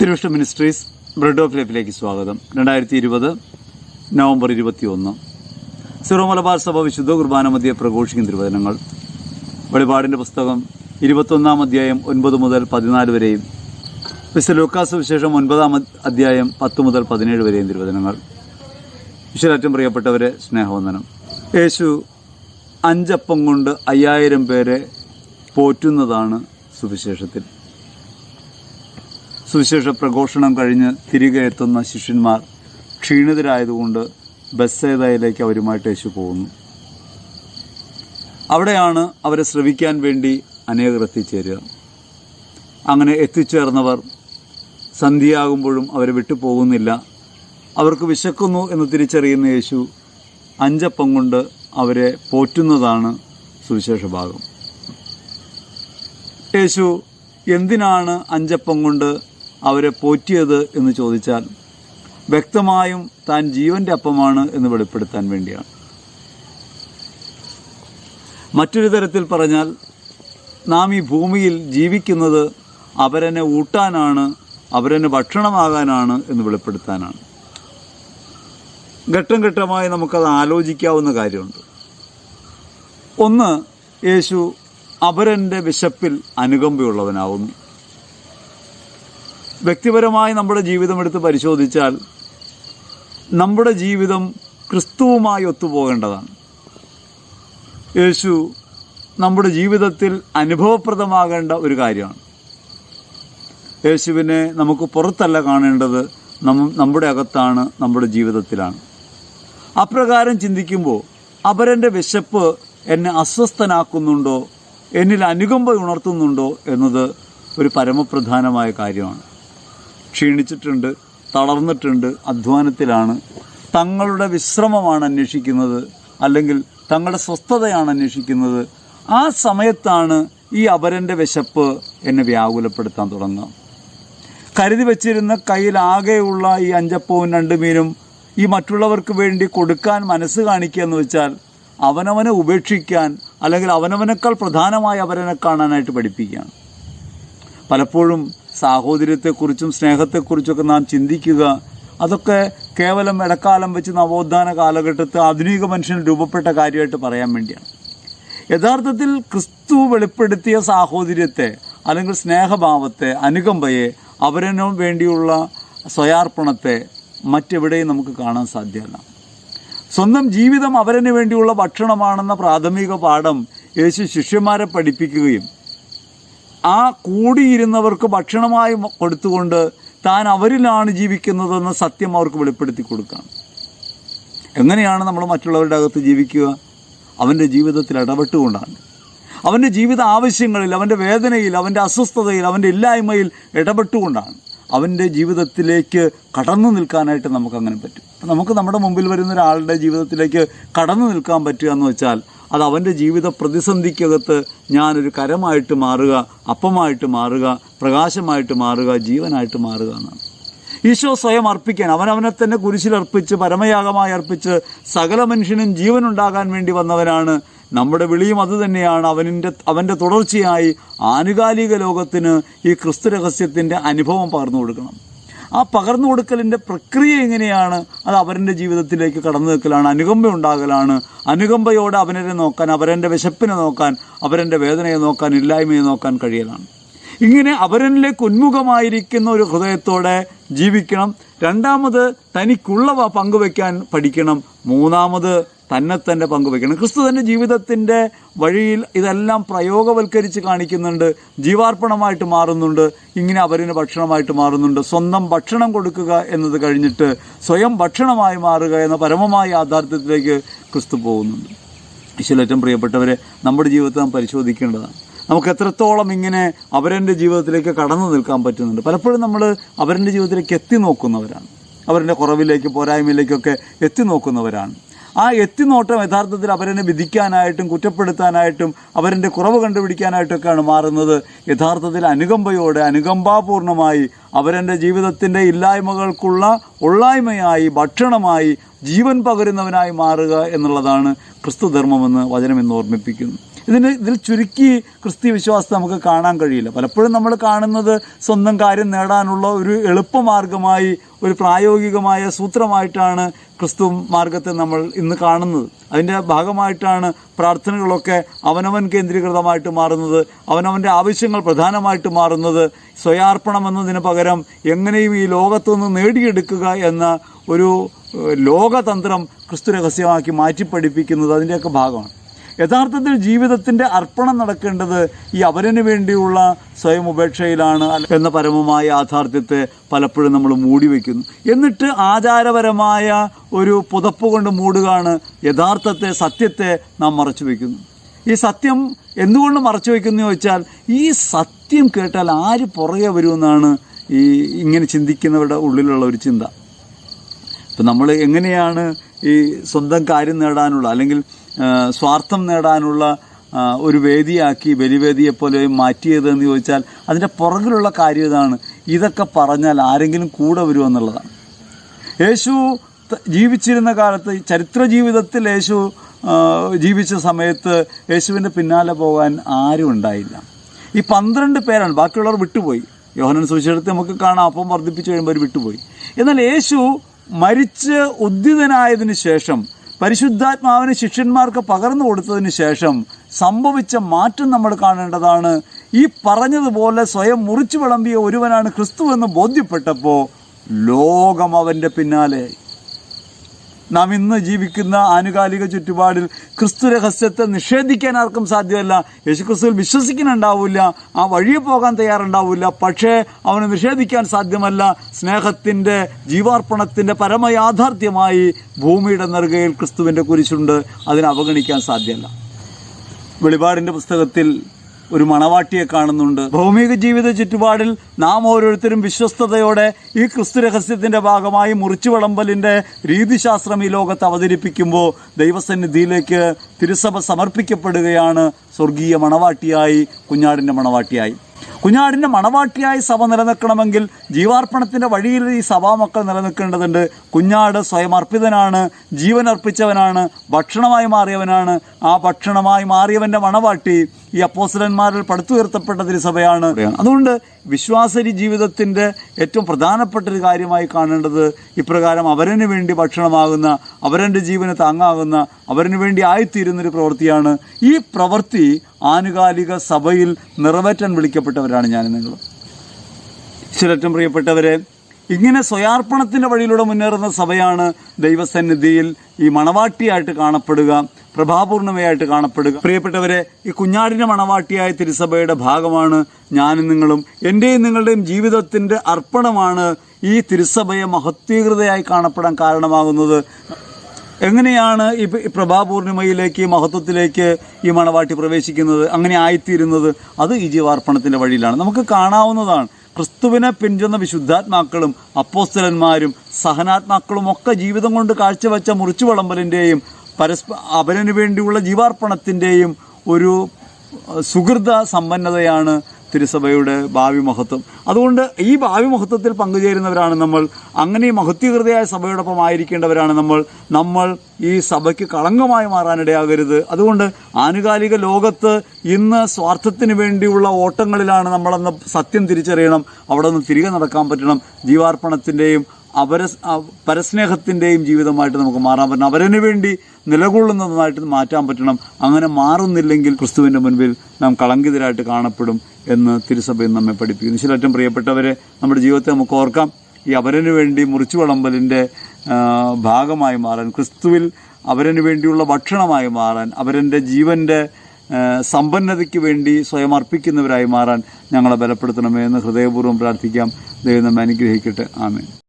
തിരുവിഷ്ട ministries bread of ലൈഫിലേക്ക് സ്വാഗതം. രണ്ടായിരത്തി ഇരുപത് നവംബർ ഇരുപത്തി ഒന്ന് സിറോ മലബാർ സഭ വിശുദ്ധ കുർബാന മധ്യ പ്രഘോഷിക്കുന്ന തിരുവചനങ്ങൾ. വെളിപാടിന്റെ പുസ്തകം ഇരുപത്തൊന്നാം അധ്യായം ഒൻപത് മുതൽ പതിനാല് വരെയും വിശുദ്ധ ലൂക്കാസ് വിശേഷം ഒൻപതാം അധ് അധ്യായം പത്ത് മുതൽ പതിനേഴ് വരെയും തിരുവചനങ്ങൾ. വിശ്വരാറ്റം പ്രിയപ്പെട്ടവരെ സ്നേഹവന്ദനം. യേശു അഞ്ചപ്പം കൊണ്ട് അയ്യായിരം പേരെ പോറ്റുന്നതാണ് സുവിശേഷത്തിൽ. സുവിശേഷ പ്രഘോഷണം കഴിഞ്ഞ് തിരികെ എത്തുന്ന ശിഷ്യന്മാർ ക്ഷീണിതരായതുകൊണ്ട് ബസ്സേതയിലേക്ക് അവരുമായിട്ട് യേശു പോകുന്നു. അവിടെയാണ് അവരെ ശ്രവിക്കാൻ വേണ്ടി അനേകർ എത്തിച്ചേരുക. അങ്ങനെ എത്തിച്ചേർന്നവർ സന്ധ്യയാകുമ്പോഴും അവരെ വിട്ടുപോകുന്നില്ല. അവർക്ക് വിശക്കുന്നു എന്ന് തിരിച്ചറിയുന്ന യേശു അഞ്ചപ്പം കൊണ്ട് അവരെ പോറ്റുന്നതാണ് സുവിശേഷ ഭാഗം. യേശു എന്തിനാണ് അഞ്ചപ്പം കൊണ്ട് അവരെ പോറ്റിയത് എന്ന് ചോദിച്ചാൽ വ്യക്തമായും താൻ ജീവന്റെ അപ്പമാണ് എന്ന് വെളിപ്പെടുത്താൻ വേണ്ടിയാണ്. മറ്റൊരു തരത്തിൽ പറഞ്ഞാൽ നാം ഈ ഭൂമിയിൽ ജീവിക്കുന്നത് അവരെന്നെ ഊട്ടാനാണ് അവരെന്നെ ഭക്ഷണമാകാനാണ് എന്ന് വെളിപ്പെടുത്താനാണ്. ഘട്ടം ഘട്ടമായി നമുക്കത് ആലോചിക്കാവുന്ന കാര്യമുണ്ട്. ഒന്ന് യേശു അപരന്റെ വിശപ്പിൽ അനുകമ്പയുള്ളവനാവുന്നു. വ്യക്തിപരമായി നമ്മുടെ ജീവിതം എടുത്ത് പരിശോധിച്ചാൽ നമ്മുടെ ജീവിതം ക്രിസ്തുവുമായി ഒത്തുപോകേണ്ടതാണ്. യേശു നമ്മുടെ ജീവിതത്തിൽ അനുഭവപ്രദമാകേണ്ട ഒരു കാര്യമാണ്. യേശുവിനെ നമുക്ക് പുറത്തല്ല കാണേണ്ടത് നമ്മ നമ്മുടെ അകത്താണ് നമ്മുടെ ജീവിതത്തിലാണ്. അപ്രകാരം ചിന്തിക്കുമ്പോൾ അപരന്റെ വിശപ്പ് എന്നെ അസ്വസ്ഥനാക്കുന്നുണ്ടോ എന്നിൽ അനുകമ്പ ഉണർത്തുന്നുണ്ടോ എന്നത് ഒരു പരമപ്രധാനമായ കാര്യമാണ്. ക്ഷീണിച്ചിട്ടുണ്ട് തളർന്നിട്ടുണ്ട് അധ്വാനത്തിലാണ്. തങ്ങളുടെ വിശ്രമമാണ് അന്വേഷിക്കുന്നത് അല്ലെങ്കിൽ തങ്ങളുടെ സ്വസ്ഥതയാണ് അന്വേഷിക്കുന്നത്. ആ സമയത്താണ് ഈ അപരന്റെ വിശപ്പ് എന്നെ വ്യാകുലപ്പെടുത്താൻ തുടങ്ങുക. കരുതി വച്ചിരുന്ന കയ്യിലാകെയുള്ള ഈ അഞ്ചപ്പവും രണ്ട് മീനും ഈ മറ്റുള്ളവർക്ക് വേണ്ടി കൊടുക്കാൻ മനസ്സ് കാണിക്കുക എന്ന് വെച്ചാൽ അവനവനെ ഉപേക്ഷിക്കാൻ അല്ലെങ്കിൽ അവനവനേക്കാൾ പ്രധാനമായി അവരനെ കാണാനായിട്ട് പഠിപ്പിക്കുകയാണ്. പലപ്പോഴും സാഹോദര്യത്തെക്കുറിച്ചും സ്നേഹത്തെക്കുറിച്ചൊക്കെ നാം ചിന്തിക്കുക. അതൊക്കെ കേവലം ഇടക്കാലം വെച്ച് നവോത്ഥാന കാലഘട്ടത്ത് ആധുനിക മനുഷ്യന് രൂപപ്പെട്ട കാര്യമായിട്ട് പറയാൻ വേണ്ടിയാണ്. യഥാർത്ഥത്തിൽ ക്രിസ്തു വെളിപ്പെടുത്തിയ സാഹോദര്യത്തെ അല്ലെങ്കിൽ സ്നേഹഭാവത്തെ അനുകമ്പയെ അവരനു വേണ്ടിയുള്ള സ്വയാർപ്പണത്തെ മറ്റെവിടെയും നമുക്ക് കാണാൻ സാധ്യമല്ല. സ്വന്തം ജീവിതം അവരന് വേണ്ടിയുള്ള ഭക്ഷണമാണെന്ന പ്രാഥമിക പാഠം യേശു ശിഷ്യന്മാരെ പഠിപ്പിക്കുകയും ആ കൂടിയിരുന്നവർക്ക് ഭക്ഷണമായി കൊടുത്തുകൊണ്ട് താൻ അവരിലാണ് ജീവിക്കുന്നതെന്ന സത്യം അവർക്ക് വെളിപ്പെടുത്തി കൊടുക്കുകയാണ് എങ്ങനെയാണ് നമ്മൾ മറ്റുള്ളവരുടെ അകത്ത് ജീവിക്കുക? അവന്റെ ജീവിതത്തിൽ ഇടപെട്ടുകൊണ്ടാണ്. അവന്റെ ജീവിത ആവശ്യങ്ങളിൽ അവന്റെ വേദനയിൽ അവന്റെ അസ്വസ്ഥതയിൽ അവന്റെ ഇല്ലായ്മയിൽ ഇടപെട്ടുകൊണ്ടാണ്. അവന്റെ ജീവിതത്തിലേക്ക് കടന്നു നിൽക്കാനായിട്ട് നമുക്കങ്ങനെ പറ്റും. അപ്പം നമുക്ക് നമ്മുടെ മുമ്പിൽ വരുന്ന ഒരാളുടെ ജീവിതത്തിലേക്ക് കടന്നു നിൽക്കാൻ പറ്റുക എന്ന് വെച്ചാൽ അത് അവന്റെ ജീവിത പ്രതിസന്ധിക്കകത്ത് ഞാനൊരു കരമായിട്ട് മാറുക അപ്പമായിട്ട് മാറുക പ്രകാശമായിട്ട് മാറുക ജീവനായിട്ട് മാറുക എന്നാണ്. ഈശോ സ്വയം അർപ്പിക്കാൻ അവനവനെ തന്നെ കുരിശിലർപ്പിച്ച് പരമയാഗമായി അർപ്പിച്ച് സകല മനുഷ്യനും ജീവനുണ്ടാകാൻ വേണ്ടി വന്നവനാണ്. നമ്മുടെ വിളിയും അതുതന്നെയാണ് അവനിന്റെ അവന്റെ തുടർച്ചയായി ആനുകാലിക ലോകത്തിന് ഈ ക്രിസ്തു രഹസ്യത്തിന്റെ അനുഭവം പകർന്നു കൊടുക്കണം. ആ പകർന്നു കൊടുക്കലിന്റെ പ്രക്രിയ എങ്ങനെയാണ്? അത് അവരന്റെ ജീവിതത്തിലേക്ക് കടന്നു നിൽക്കലാണ്. അനുകമ്പ ഉണ്ടാകലാണ്. അനുകമ്പയോടെ അവനെ നോക്കാൻ അവരന്റെ വിശപ്പിനെ നോക്കാൻ അവരന്റെ വേദനയെ നോക്കാൻ ഇല്ലായ്മയെ നോക്കാൻ കഴിയലാണ്. ഇങ്ങനെ അവരനിലേക്ക് ഉന്മുഖമായിരിക്കുന്ന ഒരു ഹൃദയത്തോടെ ജീവിക്കണം. രണ്ടാമത് തനിക്കുള്ളവ പങ്കുവെക്കാൻ പഠിക്കണം. മൂന്നാമത് തന്നെ തന്നെ പങ്കുവെക്കണം. ക്രിസ്തു തന്റെ ജീവിതത്തിന്റെ വഴിയിൽ ഇതെല്ലാം പ്രയോഗവൽക്കരിച്ച് കാണിക്കുന്നുണ്ട്. ജീവാർപ്പണമായിട്ട് മാറുന്നുണ്ട്. ഇങ്ങനെ അവരിന് ഭക്ഷണമായിട്ട് മാറുന്നുണ്ട്. സ്വന്തം ഭക്ഷണം കൊടുക്കുക എന്നത് കഴിഞ്ഞിട്ട് സ്വയം ഭക്ഷണമായി മാറുക എന്ന പരമമായ യാഥാർത്ഥ്യത്തിലേക്ക് ക്രിസ്തു പോകുന്നുണ്ട്. ഈശ്വരേറ്റവും പ്രിയപ്പെട്ടവരെ നമ്മുടെ ജീവിതത്തെ നാം പരിശോധിക്കേണ്ടതാണ്. നമുക്ക് എത്രത്തോളം ഇങ്ങനെ അവരെ ജീവിതത്തിലേക്ക് കടന്നു നിൽക്കാൻ പറ്റുന്നുണ്ട്. പലപ്പോഴും നമ്മൾ അവരുടെ ജീവിതത്തിലേക്ക് എത്തി നോക്കുന്നവരാണ്. അവരുടെ കുറവിലേക്ക് പോരായ്മയിലേക്കൊക്കെ എത്തി നോക്കുന്നവരാണ്. ആ എത്തിനോട്ടം യഥാർത്ഥത്തിൽ അവരെ വിധിക്കാനായിട്ടും കുറ്റപ്പെടുത്താനായിട്ടും അവരുടെ കുറവ് കണ്ടുപിടിക്കാനായിട്ടൊക്കെയാണ് മാറുന്നത്. യഥാർത്ഥത്തിൽ അനുകമ്പയോടെ അനുകമ്പാപൂർണമായി അവരെന്റെ ജീവിതത്തിന്റെ ഇല്ലായ്മകൾക്കുള്ള ഉള്ളായ്മയായി ഭക്ഷണമായി ജീവൻ പകരുന്നവനായി മാറുക എന്നുള്ളതാണ് ക്രിസ്തുധർമ്മമെന്ന് വചനം എന്ന് ഓർമ്മിപ്പിക്കുന്നു. ഇതിന് ഇതിൽ ചുരുക്കി ക്രിസ്തീയ വിശ്വാസത്തെ നമുക്ക് കാണാൻ കഴിയില്ല. പലപ്പോഴും നമ്മൾ കാണുന്നത് സ്വന്തം കാര്യം നേടാനുള്ള ഒരു എളുപ്പമാർഗമായി ഒരു പ്രായോഗികമായ സൂത്രമായിട്ടാണ് ക്രിസ്തു മാർഗത്തെ നമ്മൾ ഇന്ന് കാണുന്നത്. അതിന്റെ ഭാഗമായിട്ടാണ് പ്രാർത്ഥനകളൊക്കെ അവനവൻ കേന്ദ്രീകൃതമായിട്ട് മാറുന്നത് അവനവന്റെ ആവശ്യങ്ങൾ പ്രധാനമായിട്ട് മാറുന്നത് സ്വയാർപ്പണം എന്നതിന് പകരം എങ്ങനെയും ഈ ലോകത്തു നിന്ന് നേടിയെടുക്കുക എന്ന ഒരു ലോകതന്ത്രം ക്രിസ്തു രഹസ്യമാക്കി മാറ്റിപ്പഠിപ്പിക്കുന്നത് അതിന്റെയൊക്കെ ഭാഗമാണ്. യഥാർത്ഥത്തിൽ ജീവിതത്തിന്റെ അർപ്പണം നടക്കേണ്ടത് ഈ അവരന് വേണ്ടിയുള്ള സ്വയം ഉപേക്ഷയിലാണ് എന്ന പരമമായ യാഥാർത്ഥ്യത്തെ പലപ്പോഴും നമ്മൾ മൂടി വയ്ക്കുന്നു എന്നിട്ട് ആചാരപരമായ ഒരു പുതപ്പ് കൊണ്ട് മൂടുകയാണ് യഥാർത്ഥത്തെ സത്യത്തെ നാം മറച്ചു വയ്ക്കുന്നു ഈ സത്യം എന്തുകൊണ്ട് മറച്ചു വയ്ക്കുന്നു ചോദിച്ചാൽ ഈ സത്യം കേട്ടാൽ ആര് പുറകെ വരുമെന്നാണ് ഈ ഇങ്ങനെ ചിന്തിക്കുന്നവരുടെ ഉള്ളിലുള്ള ഒരു ചിന്ത. ഇപ്പം നമ്മൾ എങ്ങനെയാണ് ഈ സ്വന്തം കാര്യം നേടാനുള്ള അല്ലെങ്കിൽ സ്വാർത്ഥം നേടാനുള്ള ഒരു വേദിയാക്കി ബലിവേദിയെപ്പോലെ മാറ്റിയതെന്ന് ചോദിച്ചാൽ അതിന്റെ പുറകിലുള്ള കാര്യം ഇതാണ്. ഇതൊക്കെ പറഞ്ഞാൽ ആരെങ്കിലും കൂടെ വരുമെന്നുള്ളതാണ് യേശു ജീവിച്ചിരുന്ന കാലത്ത് ചരിത്ര ജീവിതത്തിൽ യേശു ജീവിച്ച സമയത്ത് യേശുവിന്റെ പിന്നാലെ പോകാൻ ആരും ഉണ്ടായില്ല. ഈ പന്ത്രണ്ട് പേരാണ് ബാക്കിയുള്ളവർ വിട്ടുപോയി. യോഹനൻ സുവിശേഷത്തെ നമുക്ക് കാണാം അപ്പം വർദ്ധിപ്പിച്ചു കഴിയുമ്പോൾ അവർ വിട്ടുപോയി. എന്നാൽ യേശു മരിച്ച് ഉദ്ധിതനായതിനു ശേഷം പരിശുദ്ധാത്മാവിന് ശിഷ്യന്മാർക്ക് പകർന്നു കൊടുത്തതിന് ശേഷം സംഭവിച്ച മാറ്റം നമ്മൾ കാണേണ്ടതാണ്. ഈ പറഞ്ഞതുപോലെ സ്വയം മുറിച്ചു വിളമ്പിയ ഒരുവനാണ് ക്രിസ്തു എന്ന് ബോധ്യപ്പെട്ടപ്പോൾ ലോകം അവന്റെ പിന്നാലെ. നാം ഇന്ന് ജീവിക്കുന്ന ആനുകാലിക ചുറ്റുപാടിൽ ക്രിസ്തു രഹസ്യത്തെ നിഷേധിക്കാൻ ആർക്കും സാധ്യമല്ല. യേശുക്രിസ്തുവിൽ വിശ്വസിക്കാനുണ്ടാവില്ല ആ വഴിയെ പോകാൻ തയ്യാറുണ്ടാവില്ല. പക്ഷേ അവനെ നിഷേധിക്കാൻ സാധ്യമല്ല. സ്നേഹത്തിന്റെ ജീവാർപ്പണത്തിന്റെ പരമയാഥാർത്ഥ്യമായി ഭൂമിയുടെ നെറുകയിൽ ക്രിസ്തുവിന്റെ കുരിശുണ്ട്. അതിനെ അവഗണിക്കാൻ സാധ്യമല്ല. വെളിപാടിന്റെ പുസ്തകത്തിൽ ഒരു മണവാട്ടിയെ കാണുന്നുണ്ട്. ഭൗമിക ജീവിത ചുറ്റുപാടിൽ നാം ഓരോരുത്തരും വിശ്വസ്തയോടെ ഈ ക്രിസ്തു രഹസ്യത്തിന്റെ ഭാഗമായി മുറിച്ചു വിളമ്പലിന്റെ രീതിശാസ്ത്രം ഈ ലോകത്ത് അവതരിപ്പിക്കുമ്പോൾ ദൈവസന്നിധിയിലേക്ക് തിരുസഭ സമർപ്പിക്കപ്പെടുകയാണ് സ്വർഗീയ മണവാട്ടിയായി കുഞ്ഞാടിന്റെ മണവാട്ടിയായി. കുഞ്ഞാടിന്റെ മണവാട്ടിയായി സഭ നിലനിൽക്കണമെങ്കിൽ ജീവാർപ്പണത്തിന്റെ വഴിയിൽ ഈ സഭാമക്കൾ നിലനിൽക്കേണ്ടതുണ്ട്. കുഞ്ഞാട് സ്വയം അർപ്പിതനാണ് ജീവൻ അർപ്പിച്ചവനാണ് ഭക്ഷണമായി മാറിയവനാണ്. ആ ഭക്ഷണമായി മാറിയവന്റെ മണവാട്ടി ഈ അപ്പോസ്റ്റലന്മാരിൽ പടുത്തുയർത്തപ്പെട്ട തിരുസഭയാണ് അതുകൊണ്ട് വിശ്വാസരി ജീവിതത്തിന്റെ ഏറ്റവും പ്രധാനപ്പെട്ട ഒരു കാര്യമായി കാണേണ്ടത് ഇപ്രകാരം അവരന് വേണ്ടി ഭക്ഷണമാകുന്ന അവരന്റെ ജീവന് താങ്ങാകുന്ന അവരന് വേണ്ടി ആയിത്തീരുന്നൊരു പ്രവൃത്തിയാണ്. ഈ പ്രവൃത്തി ആനുകാലിക സഭയിൽ നിറവേറ്റാൻ വിളിക്കപ്പെട്ടവരാണ് ഞാൻ നിങ്ങൾ ചിലറ്റം പ്രിയപ്പെട്ടവരെ ഇങ്ങനെ സ്വയാർപ്പണത്തിന്റെ വഴിയിലൂടെ മുന്നേറുന്ന സഭയാണ് ദൈവസന്നിധിയിൽ ഈ മണവാട്ടിയായിട്ട് കാണപ്പെടുക. പ്രഭാപൂർണമയായിട്ട് കാണപ്പെടുക. പ്രിയപ്പെട്ടവരെ ഈ കുഞ്ഞാടിന്റെ മണവാട്ടിയായ തിരുസഭയുടെ ഭാഗമാണ് ഞാനും നിങ്ങളും. എന്റെയും നിങ്ങളുടെയും ജീവിതത്തിന്റെ അർപ്പണമാണ് ഈ തിരുസഭയെ മഹത്വീകൃതയായി കാണപ്പെടാൻ കാരണമാകുന്നത്. എങ്ങനെയാണ് ഈ പ്രഭാപൂർണിമയിലേക്ക് മഹത്വത്തിലേക്ക് ഈ മണവാട്ടി പ്രവേശിക്കുന്നത്? അങ്ങനെ ആയിത്തീരുന്നത് അത് ഈ ജീവാർപ്പണത്തിന്റെ വഴിയിലാണ്. നമുക്ക് കാണാവുന്നതാണ് ക്രിസ്തുവിനെ പിന്തുന്ന വിശുദ്ധാത്മാക്കളും അപ്പോസ്തലന്മാരും സഹനാത്മാക്കളും ഒക്കെ ജീവിതം കൊണ്ട് കാഴ്ചവെച്ച മുറിച്ചു വിളമ്പലിന്റെയും പരസ്പ അവനു വേണ്ടിയുള്ള ജീവാർപ്പണത്തിന്റെയും ഒരു സുഹൃത സമ്പന്നതയാണ് തിരുസഭയുടെ ഭാവി മഹത്വം. അതുകൊണ്ട് ഈ ഭാവി മഹത്വത്തിൽ പങ്കുചേരുന്നവരാണ് നമ്മൾ. അങ്ങനെ ഈ മഹത്വീകൃതയായ സഭയോടൊപ്പം ആയിരിക്കേണ്ടവരാണ് നമ്മൾ. നമ്മൾ ഈ സഭയ്ക്ക് കളങ്കമായി മാറാനിടയാകരുത്. അതുകൊണ്ട് ആനുകാലിക ലോകത്ത് ഇന്ന് സ്വാർത്ഥത്തിന് വേണ്ടിയുള്ള ഓട്ടങ്ങളിലാണ് നമ്മളെന്ന് സത്യം തിരിച്ചറിയണം. അവിടെ നിന്ന് തിരികെ നടക്കാൻ പറ്റണം. ജീവാർപ്പണത്തിന്റെയും അവര പരസ്നേഹത്തിന്റെയും ജീവിതമായിട്ട് നമുക്ക് മാറാൻ പറ്റണം. അവരന് വേണ്ടി നിലകൊള്ളുന്നതായിട്ട് മാറ്റാൻ പറ്റണം. അങ്ങനെ മാറുന്നില്ലെങ്കിൽ ക്രിസ്തുവിന്റെ മുൻപിൽ നാം കളങ്കിതരായിട്ട് കാണപ്പെടും എന്ന് തിരുസഭയിൽ നമ്മെ പഠിപ്പിക്കുന്നു. ചിലറ്റം പ്രിയപ്പെട്ടവരെ നമ്മുടെ ജീവിതത്തെ നമുക്ക് ഓർക്കാം. ഈ അവരന് വേണ്ടി മുറിച്ചു ഭാഗമായി മാറാൻ ക്രിസ്തുവിൽ അവരന് വേണ്ടിയുള്ള ഭക്ഷണമായി മാറാൻ അവരെന്റെ ജീവന്റെ സമ്പന്നതയ്ക്ക് വേണ്ടി സ്വയം അർപ്പിക്കുന്നവരായി മാറാൻ ഞങ്ങളെ ബലപ്പെടുത്തണമേ എന്ന് ഹൃദയപൂർവം പ്രാർത്ഥിക്കാം. ദൈവം നമ്മെ അനുഗ്രഹിക്കട്ടെ. ആമേൻ.